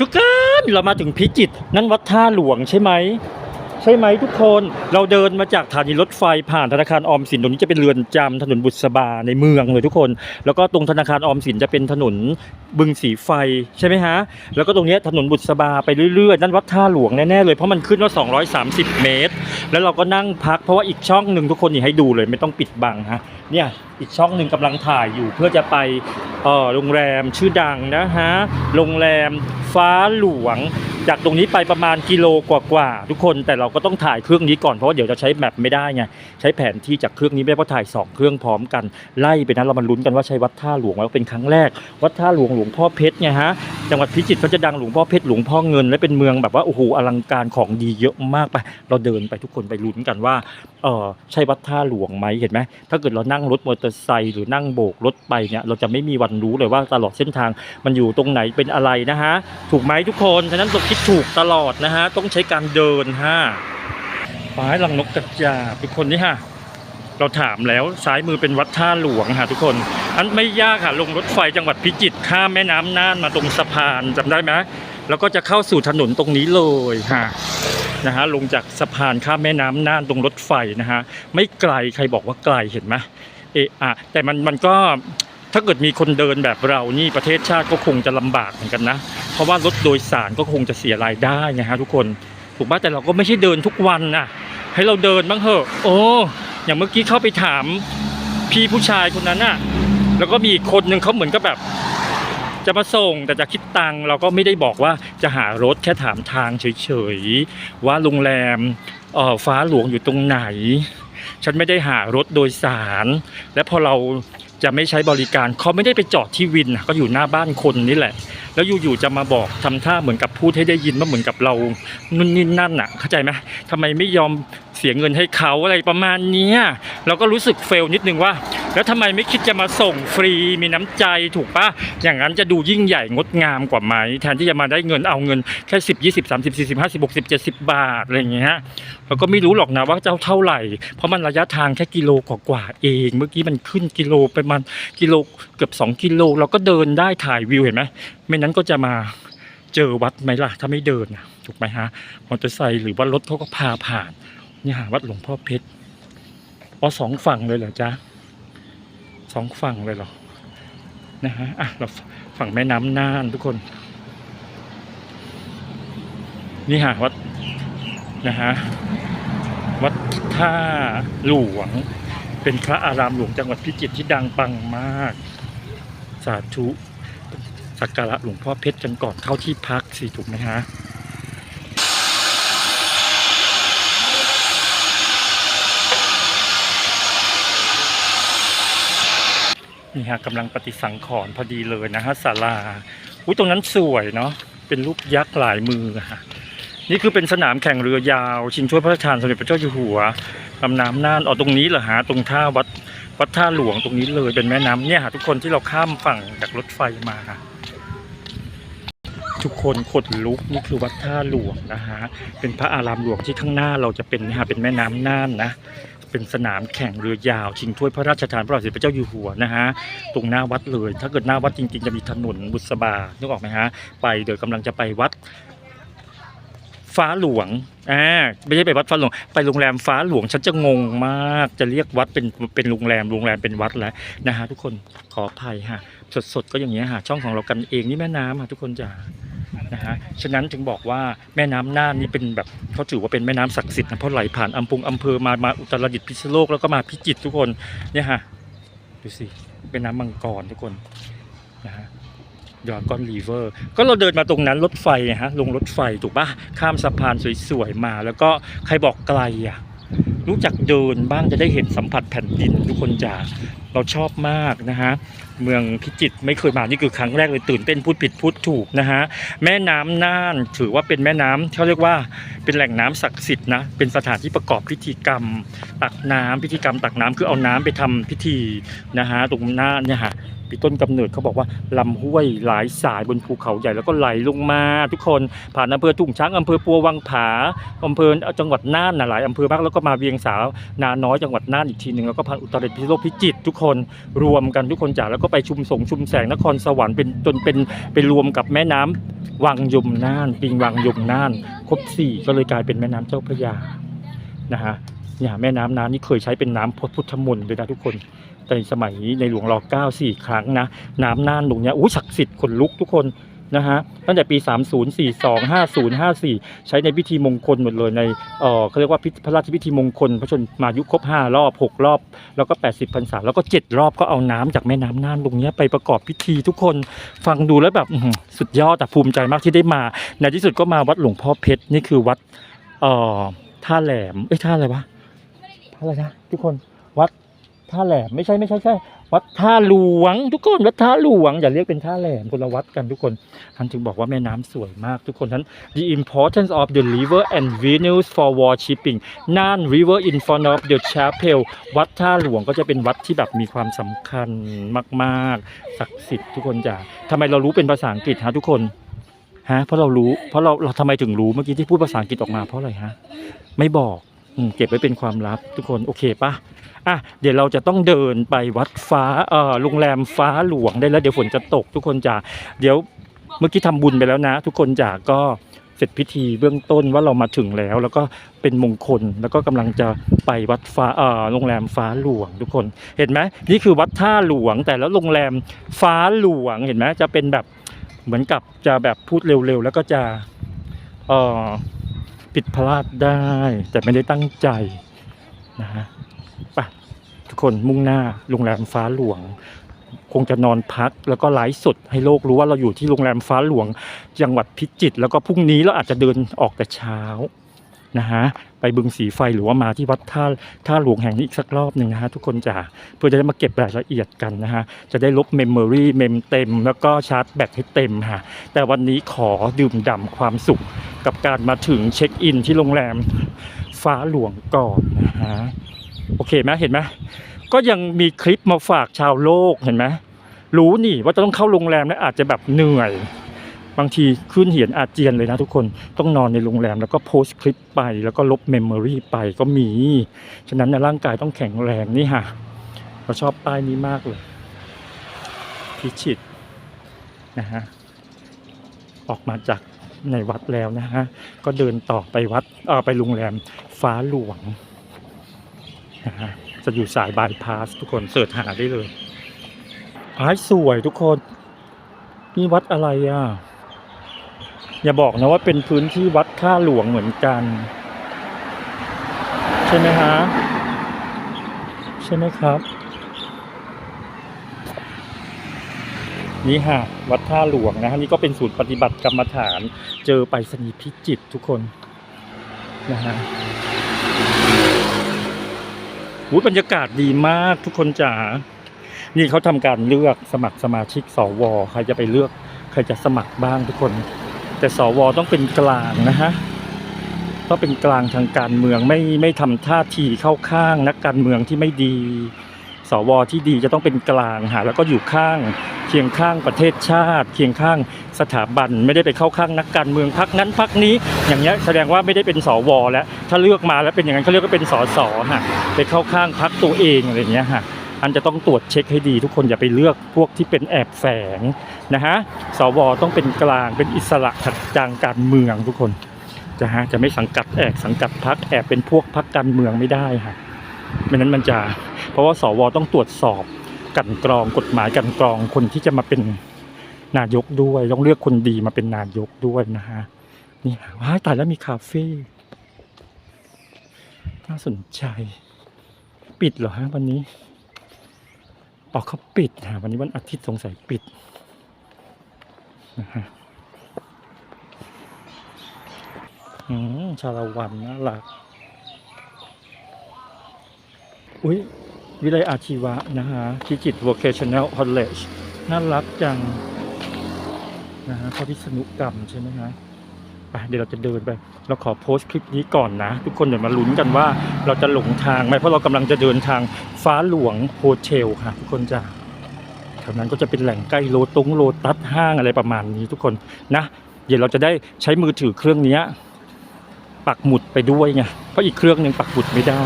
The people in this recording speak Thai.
ทุกคนเรามาถึงพิจิตรนั่นวัดท่าหลวงใช่ไหมใช่ไหมทุกคนเราเดินมาจากสถานีรถไฟผ่านธนาคารออมสินตรงนี้จะเป็นเรือนจำถนนบุษบาในเมืองเลยทุกคน แล้วก็ตรงธนาคารออมสินจะเป็นถนนบึงสีไฟใช่ไหมฮะแล้วก็ตรงนี้ถนนบุษบาไปเรื่อยๆนั่นวัดท่าหลวงแน่ๆเลยเพราะมันขึ้นว่า230 เมตร แล้วเราก็นั่งพักเพราะว่าอีกช่องหนึ่งทุกคนนี่ให้ดูเลยไม่ต้องปิดบังฮะเนี่ยอีกช่องหนึ่งกำลังถ่ายอยู่เพื่อจะไปเออโรงแรมชื่อดังนะฮะโรงแรมฟ้าหลวง จากตรงนี้ไปประมาณกิโลกว่าๆทุกคนแต่เราก็ต้องถ่ายเครื่องนี้ก่อนเพราะว่าเดี๋ยวจะใช้แมปไม่ได้ไงใช้แผนที่จากเครื่องนี้ไม่ได้เพราะถ่ายสองเครื่องพร้อมกันไล่ไปนั้นเรามาลุ้นกันว่าใช้วัดท่าหลวงแล้วเป็นครั้งแรก วัดท่าหลวงหลวงพ่อเพชรไงฮะจังหวัดพิจิตรเขาจะดังหลวงพ่อเพชรหลวงพ่อเงินและเป็นเมืองแบบว่าโอ้โหอลังการของดีเยอะมากไป เราเดินไปทุกคนไปลุ้นกันว่าเออใช่วัดท่าหลวงไหมเห็นไหมถ้าเกิดเรานั่งรถมอเตอร์ไซค์หรือนั่งโบกรถไปเนี่ยเราจะไม่มีวันรู้เลยว่าตลอดเส้นทางมันอยู่ตรงไหนเป็นอะไรนะฮะถูกไหมทุกคนฉะนั้นเราคิดถูกตลอดนะฮะต้องใช้การเดินฮะปลายลังนกกระจาบทุกคนนี่ฮะเราถามแล้วซ้ายมือเป็นวัดท่าหลวงค่ะทุกคนอันไม่ยากค่ะลงรถไฟจังหวัดพิจิตรข้ามแม่น้ำน่านมาตรงสะพานจำได้ไหมแล้วก็จะเข้าสู่ถนนตรงนี้เลยค่ะนะฮะลงจากสะพานข้ามแม่น้ำน่านตรงรถไฟนะฮะไม่ไกลใครบอกว่าไกลเห็นไหม เอะอะแต่มันมันก็ถ้าเกิดมีคนเดินแบบเรานี่ประเทศชาติก็คงจะลำบากเหมือนกันนะ เพราะว่ารถโดยสารก็คงจะเสียรายได้ไงฮะทุกคนถูกป่ะแต่เราก็ไม่ใช่เดินทุกวันนะให้เราเดินบ้างเถอะโอ้อย่างเมื่อกี้เข้าไปถามพี่ผู้ชายคนนั้นน่ะ แล้วก็มีคนหนึ่งเขาเหมือนกับแบบ จะมาส่งแต่จะคิดตังเราก็ไม่ได้บอกว่าจะหารถแค่ถามทางเฉยๆว่าโรงแรมออฟ้าหลวงอยู่ตรงไหน ฉันไม่ได้หารถโดยสาร และพอเราจะไม่ใช้บริการเขาไม่ได้ไปจอดที่วินก็อยู่หน้าบ้านคนนี่แหละ แล้วอยู่ๆจะมาบอกทำท่าเหมือนกับพูดให้ได้ยินว่าเหมือนกับเรานุ่นนี่นั่นอะ เข้าใจไหมทำไมไม่ยอมเสียเงินให้เขาอะไรประมาณนี้เราก็รู้สึกเฟลนิดนึงว่า แล้วทำไมไม่คิดจะมาส่งฟรีมีน้ำใจถูกปะอย่างนั้นจะดูยิ่งใหญ่งดงามกว่าไหมแทนที่จะมาได้เงินเอาเงินแค่สิบยี่สิบสามสิบสี่สิบห้าสิบหกสิบเจ็ดสิบบาทอะไรอย่างเงี้ยเราก็ไม่รู้หรอกนะว่าจ้าเท่าไหร่ เพราะมันระยะทางแค่กิโลกว่าๆเอง เมื่อกี้มันขึ้นกิโลไปมันกิโลเกือบสองกิโลเราก็เดินได้ถ่ายวิวเห็นไหมไม่นั้นก็จะมาเจอวัดไหมล่ะ ถ้าไม่เดินถูกไหมฮะมอเตอร์ไซค์หรือว่ารถเขาก็พาผ่านเนี่ยวัดหลวงพ่อเพชรอ๋อสองฝั่งเลยเหรอจ๊ะ สองฝั่งเลยเหรอนะฮะอะเราฝั่งแม่น้ำน่านทุกคน นี่ฮะวัดนะฮะวัดท่าหลวง เป็นพระอารามหลวงจังหวัดพิจิตรที่ดังปังมาก สาธุสักการะหลวงพ่อเพชรกันก่อนเข้าที่พักสิถูกไหมฮะ นี่ฮะกำลังปฏิสังขรณ์พอดีเลยนะฮะศาลาอุ้ยตรงนั้นสวยเนาะเป็นรูปยักษ์หลายมืออะฮะนี่คือเป็นสนามแข่งเรือยาว ชิงช่วยพระราชทานสมเด็จพระเจ้าอยู่หัวลำน้ำน่านอ๋อตรงนี้เหรอฮะตรงท่าวัดวัดท่าหลวงตรงนี้เลยเป็นแม่น้ำเนี่ยฮะทุกคนที่เราข้ามฝั่งจากรถไฟมาฮะทุกคนขดลุกนี่คือวัดท่าหลวงนะฮะเป็นพระอารามหลวงที่ข้างหน้าเราจะเป็นนะฮะเป็นแม่น้ำน่านนะ เป็นสนามแข่งเรือยาวชิงถ้วยพระราชทานพระบาทสมเด็จพระเจ้าอยู่หัวนะฮะตรงหน้าวัดเลย ถ้าเกิดหน้าวัดจริงๆจะมีถนนบุษบานึกออกไหมฮะไปเดี๋ยวกำลังจะไปวัดฟ้าหลวง อ่า ไม่ใช่ไปวัดฟ้าหลวง ไปโรงแรมฟ้าหลวง ฉันจะงงมาก จะเรียกวัดเป็นเป็นโรงแรม โรงแรมเป็นวัดแล้วนะฮะทุกคน ขออภัยฮะ สดๆก็อย่างเงี้ยฮะ ช่องของเรากันเองนี่แม่น้ำฮะทุกคนจ๋า นะฮะฉะนั้นถึงบอกว่าแม่น้ำน่านนี่เป็นแบบเขาถือว่าเป็นแม่น้ำศักดิ์สิทธิ์นะเพราะไหลผ่านอำพงอำเภอมามาอุตรดิตถ์พิษณุโลกแล้วก็มาพิจิตรทุกคนเนี่ยฮะดูสิเป็นน้ำมังกรทุกคนนะฮะยอร์กอนรีเวอร์ก็เราเดินมาตรงนั้นรถไฟไงฮะลงรถไฟถูกปะข้ามสะพานสวยๆมา แล้วก็ใครบอกไกลอะรู้จักเดินบ้างจะได้เห็นสัมผัสแผ่นดินทุกคนจ๋าเราชอบมากนะฮะเมืองพิจิตรไม่เคยมานี่คือครั้งแรกเลยตื่นเต้นพูดผิดพูดถูกนะฮะแม่น้ำน่านถือว่าเป็นแม่น้ำที่เขาเรียกว่าเป็นแหล่งน้ำศักดิ์สิทธิ์นะเป็นสถานที่ประกอบพิธีกรรม ตักน้ำพิธีกรรม ตักน้ำคือเอาน้ำไปทำพิธีนะฮะตรงหน้าเนี่ยฮะปีต้นกำเนิดเขาบอกว่าลำห้วยหลายสายบนภูเขาใหญ่แล้วก็ไหลลงมา ทุกคนผ่านอำเภอทุ่งช้างอำเภอปัววังผาอำเภอจังหวัดน่านนะหลายอำเภอมากแล้วก็มาเวียงสาวนาน้อยจังหวัดน่านอีกทีหนึ่งแล้วก็ผ่านอุตรดิตถ์พิษณุโลกพิจิตรทุกคนรวมกันทุกคนจ๋าแล้วก็ไปชุมสงชุมแสงนครสวรรค์เป็นจนเป็นไปรวมกับแม่น้ำวังยมน่านปิงวังยมน่าน ครบสี่ก็เลยกลายเป็นแม่น้ำเจ้าพระยานะฮะเนี่ยแม่น้ำน้ำนี่เคยใช้เป็นน้ำพุทธมนต์เลยนะทุกคนแต่สมัยในหลวงรอเก้าสี่ครั้งนะ น้ำน่านตรงเนี้ยอู้ศักดิ์สิทธิ์ขนลุกทุกคน นะฮะตั้งแต่ปี 30 42 50 54 ใช้ในพิธีมงคลหมดเลยในเออเขาเรียกว่าพระราชพิธีมงคล พระชนมายุครบ 5 รอบ 6 รอบ แล้วก็ 80พรรษาแล้วก็ 7 รอบก็เอาน้ำจากแม่น้ำน่านตรงนี้ไปประกอบพิธีทุกคนฟังดูแล้วแบบสุดยอดแต่ภูมิใจมากที่ได้มา ในที่สุดก็มาวัดหลวงพ่อเพชรนี่คือวัดเอ่อท่าแหลมเอ้ยท่าอะไรวะท่าอะไรนะทุกคน ท่าแหลมไม่ใช่ไม่ใช่ใช่วัดท่าหลวง ทุกคนวัดท่าหลวงอย่าเรียกเป็นท่าแหลมคนละวัดกันทุกคนท่านจึงบอกว่าแม่น้ำสวยมากทุกคนท่าน the importance of the river and venues for worshipping น่าน river in front of the chapel วัดท่าหลวงก็จะเป็นวัดที่แบบมีความสำคัญมากๆศักดิ์สิทธิ์ทุกคนจ้ะทำไมเรารู้เป็นภาษาอังกฤษฮะทุกคนฮะเพราะเรารู้เพราะเราเราทำไมถึงรู้เมื่อกี้ที่พูดภาษาอังกฤษออกมาเพราะอะไรฮะไม่บอก เก็บไว้เป็นความลับทุกคนโอเคปะอะเดี๋ยวเราจะต้องเดินไปวัดฟ้าเอ่อโรงแรมฟ้าหลวงได้แล้วเดี๋ยวฝนจะตกทุกคนจ้ะเดี๋ยวเมื่อกี้ทำบุญไปแล้วนะ ทุกคนจ้ะก็เสร็จพิธีเบื้องต้นว่าเรามาถึงแล้ว แล้วก็เป็นมงคลแล้วก็กำลังจะไปวัดฟ้าเอ่อโรงแรมฟ้าหลวงทุกคนเห็นไหมนี่คือวัดท่าหลวงแต่แล้วโรงแรมฟ้าหลวงเห็นไหมจะเป็นแบบเหมือนกับจะแบบพูดเร็วๆแล้วก็จะเอ่อ ผิดพลาดได้ แต่ไม่ได้ตั้งใจนะฮะไปทุกคนมุ่งหน้าโรงแรมฟ้าหลวง คงจะนอนพักแล้วก็ไลฟ์สดให้โลกรู้ว่าเราอยู่ที่โรงแรมฟ้าหลวง จังหวัดพิจิตรแล้วก็พรุ่งนี้เราอาจจะเดินออกแต่เช้า นะฮะไปบึงสีไฟหรือว่ามาที่วัดท่าท่าหลวงแห่งนี้อีกสักรอบหนึ่งนะฮะทุกคนจ๋าเพื่อจะได้มาเก็บรายละเอียดกันนะฮะจะได้ลบเมมโมรีเมมเต็ม แล้วก็ชาร์จแบตให้เต็มค่ะแต่วันนี้ขอดื่มด่ำความสุขกับการมาถึงเช็คอินที่โรงแรมฟ้าหลวงก่อนนะฮะโอเคไหมเห็นไหมก็ยังมีคลิปมาฝากชาวโลกเห็นไหมรู้นี่ว่าจะต้องเข้าโรงแรมแล้วอาจจะแบบเหนื่อย บางทีขึ้นเหียนอาเจียนเลยนะทุกคนต้องนอนในโรงแรมแล้วก็โพสต์คลิปไปแล้วก็ลบเมมโมรีไปก็มี ฉะนั้นในะร่างกายต้องแข็งแรงนี่ค่ะเราชอบป้ายนี้มากเลยพิชิตนะฮะออกมาจากในวัดแล้วนะฮะก็เดินต่อไปวัดเออไปโรงแรมฟ้าหลวงนะฮะจะอยู่สายบายพาสทุกคนเสิร์ชหาได้เลยอ้ายสวยทุกคนนี่วัดอะไรอะ อย่าบอกนะว่าเป็นพื้นที่วัดท่าหลวงเหมือนกัน ใช่ไหมฮะใช่ไหมครับ นี่ฮะวัดท่าหลวงนะฮะนี่ก็เป็นศูนย์ปฏิบัติกรรมฐาน เจอไปรษณีย์พิจิตทุกคนนะฮะอุ้ยบรรยากาศดีมากทุกคนจ๋านี่เขาทำการเลือกสมัครสมาชิกสวใครจะไปเลือก ใครจะสมัครบ้างทุกคน แต่สวต้องเป็นกลางนะฮะต้องเป็นกลางทางการเมืองไม่ไม่ทำท่าทีเข้าข้างนักการเมืองที่ไม่ดี สวที่ดีจะต้องเป็นกลางหาแล้วก็อยู่ข้างเคียงข้างประเทศชาติ เคียงข้างสถาบัน ไม่ได้ไปเข้าข้างนักการเมืองพักนั้นพักนี้ อย่างเงี้ยแสดงว่าไม่ได้เป็นสวแล้วถ้าเลือกมาแล้วเป็นอย่างนั้นเขาเรียกว่าเป็นสสฮะไปเข้าข้างพักตัวเองอะไรเงี้ยฮะ อันจะต้องตรวจเช็คให้ดี ทุกคนอย่าไปเลือกพวกที่เป็นแอบแฝงนะฮะสวต้องเป็นกลางเป็นอิสระขัดจางการเมืองทุกคนจะฮะจะไม่สังกัดแอบสังกัดพักแอบเป็นพวกพักการเมืองไม่ได้ฮะไม่นั้นมันจะ เพราะว่าสวต้องตรวจสอบกันกรองกฎหมายกันกรองคนที่จะมาเป็นนายกด้วยต้องเลือกคนดีมาเป็นนายกด้วยนะฮะนี่ว้าตายแล้วมีคาเฟ่น่าสนใจ ปิดเหรอฮะวันนี้ ออกเขาปิดฮะวันนี้วันอาทิตย์สงสัยปิดนะฮะอืมชาละวันน่ารักอุ้ยวิเลยอาชีวะนะฮะพิจิตร vocational college น่ารักจังนะฮะพระพิษณุกรรมใช่ไหมฮะ ไปเดี๋ยวเราจะเดินไป เราขอโพสต์คลิปนี้ก่อนนะ ทุกคนเดี๋ยวมาลุ้นกันว่าเราจะหลงทางไหมเพราะเรากำลังจะเดินทางฟ้าหลวงโฮเทลค่ะ ทุกคนจะแถวนั้นก็จะเป็นแหล่งใกล้โลตุงโลตัสห้างอะไรประมาณนี้ทุกคนนะ เดี๋ยวเราจะได้ใช้มือถือเครื่องเนี้ปักหมุดไปด้วยไงเพราะอีกเครื่องหนึ่งปักหมุดไม่ได้